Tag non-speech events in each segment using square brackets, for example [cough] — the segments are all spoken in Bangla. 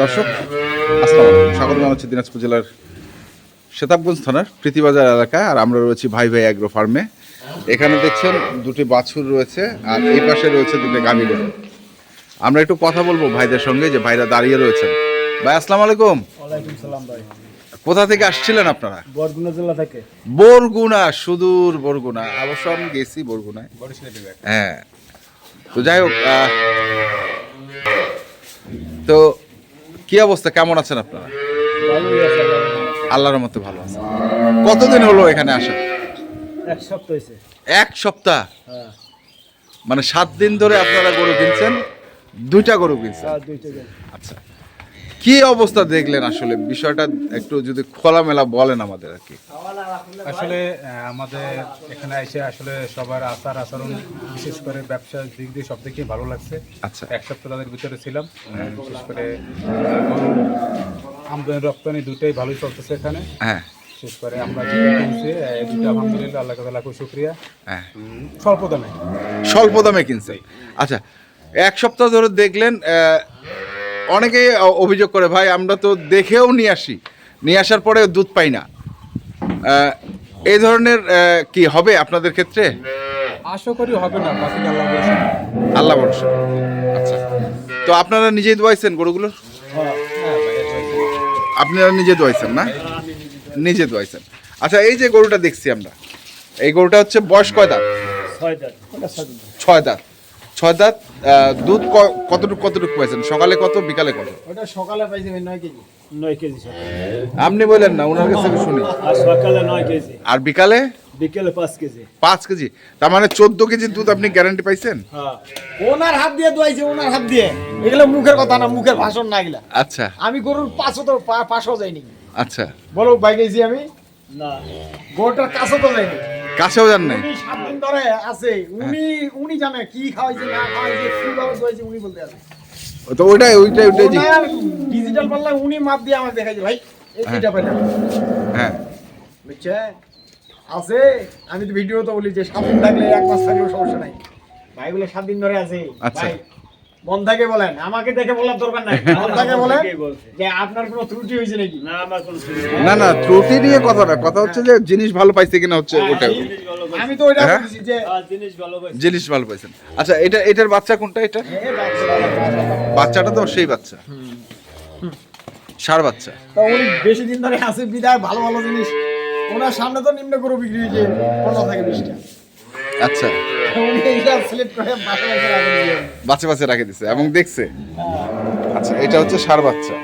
দর্শক আসসালামু স্বাগত জানাচ্ছি দিনাজপুর জেলার সেতাবগঞ্জ থানার প্রীতিবাজার এলাকায়। আর আমরা রয়েছি ভাই ভাই অ্যাগ্রো ফার্মে। এখানে দেখছেন দুটি বাছুর রয়েছে আর এই পাশে রয়েছে দুটি গাভী গরু। আমরা একটু কথা বলব ভাইদের সঙ্গে যে ভাইরা দাঁড়িয়ে রয়েছেন। ভাই আসসালামু আলাইকুম। ভাই। কোথা থেকে আসছিলেন আপনারা? বরগুনা জেলা থেকে। বরগুনা সুদূর বরগুনা। অবশ্য আমি গেছি বরগুনায়। হ্যাঁ। তো যাই হোক তো কি অবস্থা? কেমন আছেন আপনারা? আল্লাহর মতো ভালো আছে। কতদিন হলো এখানে আসা? এক সপ্তাহ এক সপ্তাহ? হ্যাঁ। মানে সাত দিন ধরে আপনারা গরু কিনছেন? দুইটা গরু কিনছেন? গেল আচ্ছা। কি অবস্থা দেখলেন আসলে? বিষয়টা একটু যদি খোলামেলা বলেন আমাদের আর কি। আসলে আমাদের এখানে এসে আসলে সবার আচার আচরণ বিশেষ করে ব্যবসার দিক দিয়ে সব থেকে ভালো লাগছে। আচ্ছা। এক সপ্তাহ তাদের ভিতরে ছিলাম বিশেষ করে আমদানি রপ্তানি দুটোই ভালোই চলতেছে এখানে। হ্যাঁ। বিশেষ করে আমরা যেটা কিনছি দুটো আলহামদুলিল্লাহ আল্লাহ তালা খুব শুক্রিয়া। হ্যাঁ। স্বল্প দামে। স্বল্প দামে কিনছে। আচ্ছা এক সপ্তাহ ধরে দেখলেন আহ, অনেকেই অ- অভিযোগ করে ভাই আমরা তো দেখেও নিয়ে আসি। নিয়ে আসার পরে দুধ পাই না। এই ধরনের কি হবে আপনাদের ক্ষেত্রে? আশা করি হবে না বাকি আল্লাহ ভরসা। আল্লাহ ভরসা আচ্ছা। তো আপনারা নিজেই দোয়াইছেন গরুগুলো হ্যাঁ হ্যাঁ আপনারা নিজে দোয়াইছেন না? নিজে দোয়াইছেন আচ্ছা এই যে গরুটা দেখছি আমরা এই গরুটা হচ্ছে বয়স কয় দাঁত? ছয় দাঁত। ছয় দাঁত। ছয় দাঁত? দুধ ক- কতটুকু কতটুকু পাইছেন? সকালে কত বিকালে কত? ওটা সকালে পাইছি আমি নয় কেজি। নয় কেজি আপনি বললেন না ওনার কাছে আমি শুনি। আর সকালে নয় কেজি। আর বিকালে? বিকেলে পাঁচ কেজি। পাঁচ কেজি। তার মানে চোদ্দ কেজি দুধ আপনি গ্যারান্টি পাইছেন? হ্যাঁ। ওনার হাত দিয়ে দোয়াইছে ওনার হাত দিয়ে। এগুলো মুখের কথা না মুখের ভাষণ না এগুলা। আচ্ছা। আমি গরুর পাঁচও তো পাশেও যাইনি। আচ্ছা। বলো বাই গেছি আমি? না। গরুটার কাছে তো যাইনি। কাছেও যান নাই। সাত দিন ধরে আছে। উনি উনি জানে কি খাওয়াইছে না খাওয়াইছে কীভাবে দোয়াইছে উনি বলতে আছে। তো ওইটাই ওইটাই ওইটাই। ডিজিটাল পাল্লা উনি মাপ দিয়ে আমাকে দেখাইছে ভাই এই- এইটা পাইলাম। হ্যাঁ। বুঝছে আছে আমি তো ভিডিও তো বলি যে সাত দিন থাকলে এক মাস থাকলেও সমস্যা নাই। ভাই বলে সাত দিন ধরে আছে। আচ্ছা। ভাই বলেন আমাকে দেখে বলার দরকার নাই। [laughs] মন বলেন যে আপনার কোনো ত্রুটি হয়েছে নাকি? না আমার কোনো না না ত্রুটি নিয়ে কথা না কথা হচ্ছে যে জিনিস ভালো পাইছে কিনা হচ্ছে ওটা আমি তো ওইটা হ্যাঁ? বলছি যে জিনিস ভালো পাইছেন। আচ্ছা এটা এটার বাচ্চা কোনটা এটা? বাচ্চাটা। তো সেই বাচ্চা। সার বাচ্চা। তা উনি বেশি দিন ধরে আছে বিদায় ভালো ভালো জিনিস। ওনার সামনে তো নিম্ন করে বিক্রি হয়েছে পনেরো থেকে বিশটা। আচ্ছা। বাচ্চা বাচ্চা রেখে দিছে এবং দেখছে। আচ্ছা এটা হচ্ছে সার বাচ্চা।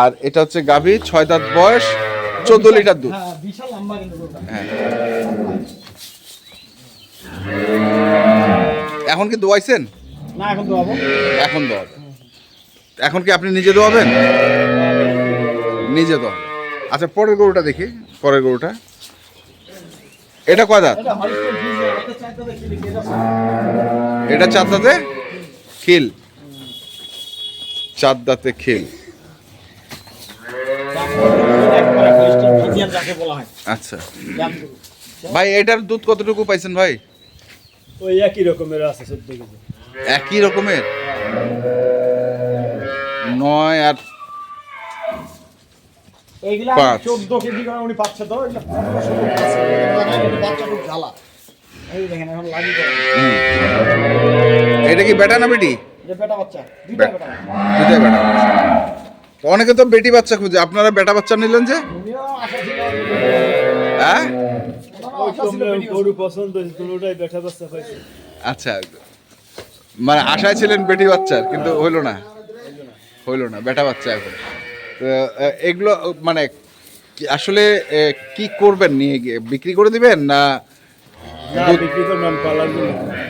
আর এটা হচ্ছে গাভী ছয় দাঁত বয়স চোদ্দ লিটার দুধ। হ্যাঁ। হ্যাঁ। এখন কি দোয়াইছেন? এখন দোয়াবেন। এখন কি আপনি নিজে দোয়াবেন? নিজে দোয়াবেন। আচ্ছা পরের গরুটা দেখি পরের গরুটা। এটা কয় দাঁত? এটা হলিস্টার ফ্রিজে এটা চাইতে দেখি দেখি এটা এটা চার দাঁতে খিল। চার দাঁতে খিল। হয় আচ্ছা। ভাই এটার দুধ কতটুকু পাইছেন ভাই? ওই একই রকমের আছে চোদ্দ কেজি। একই রকমের? নয় আর পাঁচ। চোদ্দ কেজি করে উনি পাচ্ছে তো বাচ্চা খুব জ্বালা। এই দেখেন এখন লাগিয়ে এটা কি বেটা না বেটি? বেটা বাচ্চা দুইটা বেটা দুটাই বেটা অনেকে তো বেটি বাচ্চা খুঁজে। আপনারা বেটা বাচ্চা নিলেন যে? হ্যাঁ? আচ্ছা মানে আশায় ছিলেন বেটি বাচ্চার কিন্তু হইল না। হইল না বেটা বাচ্চা এখন। এগুলো মানে আসলে কি করবেন? নিয়ে গিয়ে বিক্রি করে দিবেন না না দুধ- বিক্রি করলাম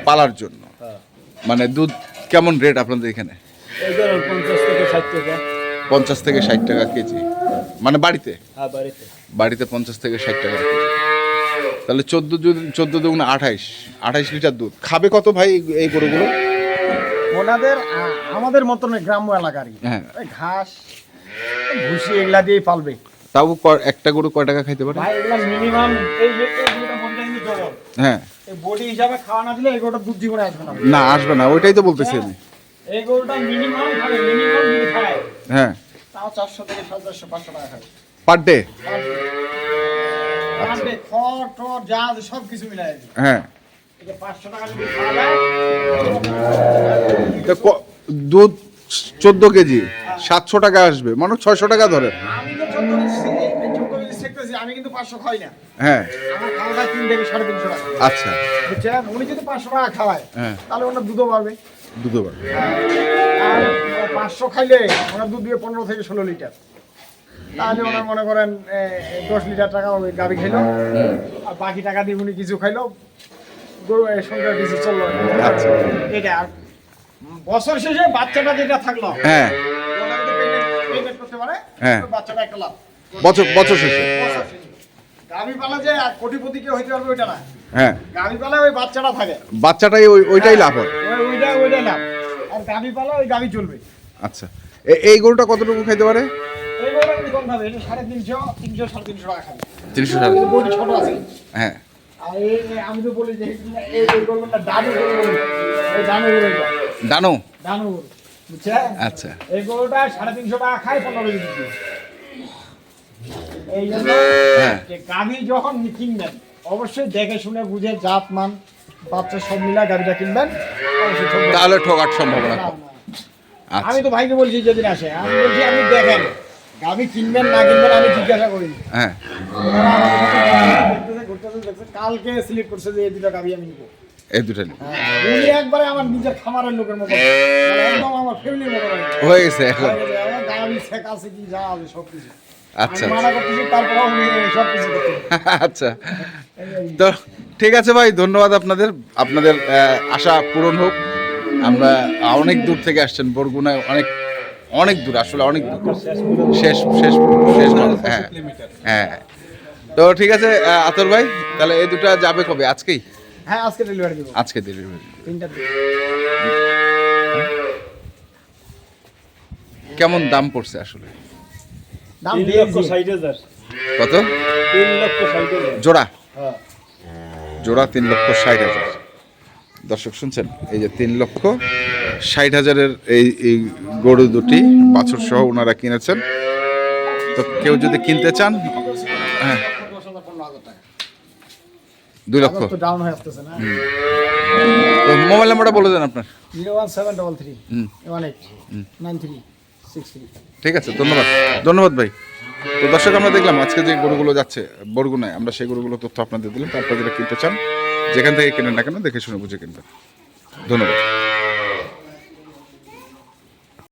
পালার জন্য। মানে দুধ কেমন রেট আপনাদের এখানে? পঞ্চাশ থেকে ষাট টাকা। পঞ্চাশ থেকে ষাট টাকা কেজি। মানে বাড়িতে? হ্যাঁ বাড়িতে। বাড়িতে পঞ্চাশ থেকে ষাট টাকা কেজি। তাহলে চোদ্দ চোদ্দ দুগুণ আঠাইশ আঠাইশ লিটার দুধ। খাবে কত ভাই এই গরুগুলো? ওনাদের আমাদের মতন গ্রাম্য এলাকারই। হ্যাঁ। ঘাস ভুসি এগুলা দিয়ে পালবে। তাও ক- একটা গরু কয় টাকা খাইতে পারে? ভাই মিনিমাম এই হয়। হ্যাঁ বডি হিসাবে খাওয়া না দিলে এই গরুটা দুধ জীবনে আসবে না। না আসবে না ওইটাই তো বলতেছি আমি। এই গরুটা মিনিমাম খাবে মিনিমাম খায়। হ্যাঁ। তাও চারশো থেকে সাড়ে চারশো পাঁচশো টাকা খাবে পার ডে? খাবে খড় টর যা সব কিছু দিবে। হ্যাঁ। এটা পাঁচশো টাকা যদি খাওয়া যায় তো ক- দুধ চোদ্দ কেজি সাতশো টাকা আসবে মানে ছয়শো টাকা ধরে আমি তো চোদ্দ কেজি চোদ্দ কেজি শিখতেছি আমি কিন্তু পাঁচশো খাই না। হ্যাঁ। আমার তিন থেকে সাড়ে তিনশো টাকা। আচ্ছা। বুঝছেন? উনি যদি পাঁচশো টাকা খাওয়ায় হ্যাঁ। তাহলে ওনার দুধও বার আর পাঁচশো খাইলে ওনার দুধ দিয়ে পনেরো থেকে ষোলো লিটার। তাহলে ওনার মনে করেন দশ লিটার টাকা ওই গাড়ি খাইলো। আর বাকি টাকা দিয়ে উনি কিছু খাইলো। গরু সংসার কিছু চলল। আচ্ছা। এটা আর বছর শেষে বাচ্চাটা যেটা থাকল হ্যাঁ। করতে পারে। হ্যাঁ। বাচ্চাটা একটা লাভ। বছর বছর শেষে। বছর শেষে। গাভী পালা যে আর কোটিপতি কেউ হইতে পারবে ওইটা না। হ্যাঁ। গাভী ওই বাচ্চাটা থাকে বাচ্চাটাই ওই ওইটাই লাভ হয় ওই- ওইটা ওইটা লাভ আর গাভী ওই গাভী চলবে। আচ্ছা। এই গরুটা কতটুকু খাইতে পারে? এই গরুটা কম খাবে এটা সাড়ে তিনশো তিনশো সাড়ে তিনশো টাকা খাবে। তিনশো সাড়ে বডি ছোট আছে। হ্যাঁ। আর এই আমি তো বলি যে এই গরুটা ডানু গরু এই ডানু গরু ডানো? ডানু গরু। আচ্ছা। এই গরুটা সাড়ে তিনশো টাকা খায় পনেরো কেজি। এই জন্য হ্যাঁ। যে যখন কিনবেন অবশ্যই দেখে শুনে বুঝে জাত মান বাচ্চা সব মিলা গাড়িটা কিনবেন। তাহলে ঠকার সম্ভাবনা। আচ্ছা আমি তো ভাইকে বলছি যেদিন আসে আমি বলছি আপনি দেখেন কিনবেন না কিনবেন আমি জিজ্ঞাসা করিনি হ্যাঁ কালকে সিলেক্ট করছে যে এই দুটো গাভী আমি নিবো এই দুটা নিয়ে। উনি একবারে আমার নিজের খামারের লোকের মতো মানে একদম আমার ফ্যামিলির মতো। হয়ে গেছে এখন আমার শেখ আছে কি যা আছে সব কিছু আচ্ছা। আচ্ছা। তো ঠিক আছে ভাই ধন্যবাদ আপনাদের। আপনাদের আশা পূরণ হোক। আমরা অনেক দূর থেকে আসছেন বরগুনায় অনেক অনেক দূর আসলে অনেক দূর। শেষ শেষ শেষ হ্যাঁ হ্যাঁ। তো ঠিক আছে আতর ভাই তাহলে এই দুটা যাবে কবে? আজকেই? হ্যাঁ আজকে ডেলিভারি দিব। আজকে ডেলিভারি কেমন দাম পড়ছে আসলে? দাম তিন লক্ষ কত? জোড়া? হ্যাঁ। জোড়া তিন লক্ষ ষাট হাজার। দর্শক শুনছেন? এই যে তিন লক্ষ ষাট হাজারের এই এই গরু দুটি বাছুর সহ ওনারা কিনেছেন। তো কেউ যদি কিনতে চান হ্যাঁ। দুই লক্ষ। তো ডাউন হয়ে আসতেছে না? তো মোবাইল নাম্বারটা বলে দেন আপনার। Zero one seven double three. One eight. Nine three. ঠিক আছে, ধন্যবাদ। ধন্যবাদ ভাই। তো দর্শক, আমরা দেখলাম আজকে যে গরুগুলো যাচ্ছে বরগুনায়, আমরা সেই গরুগুলো তথ্য আপনাদের দিলাম, তারপর যেটা কিনতে চান, যেখান থেকে কেনেন না কেন, দেখে শুনে বুঝে কিনবেন। ধন্যবাদ।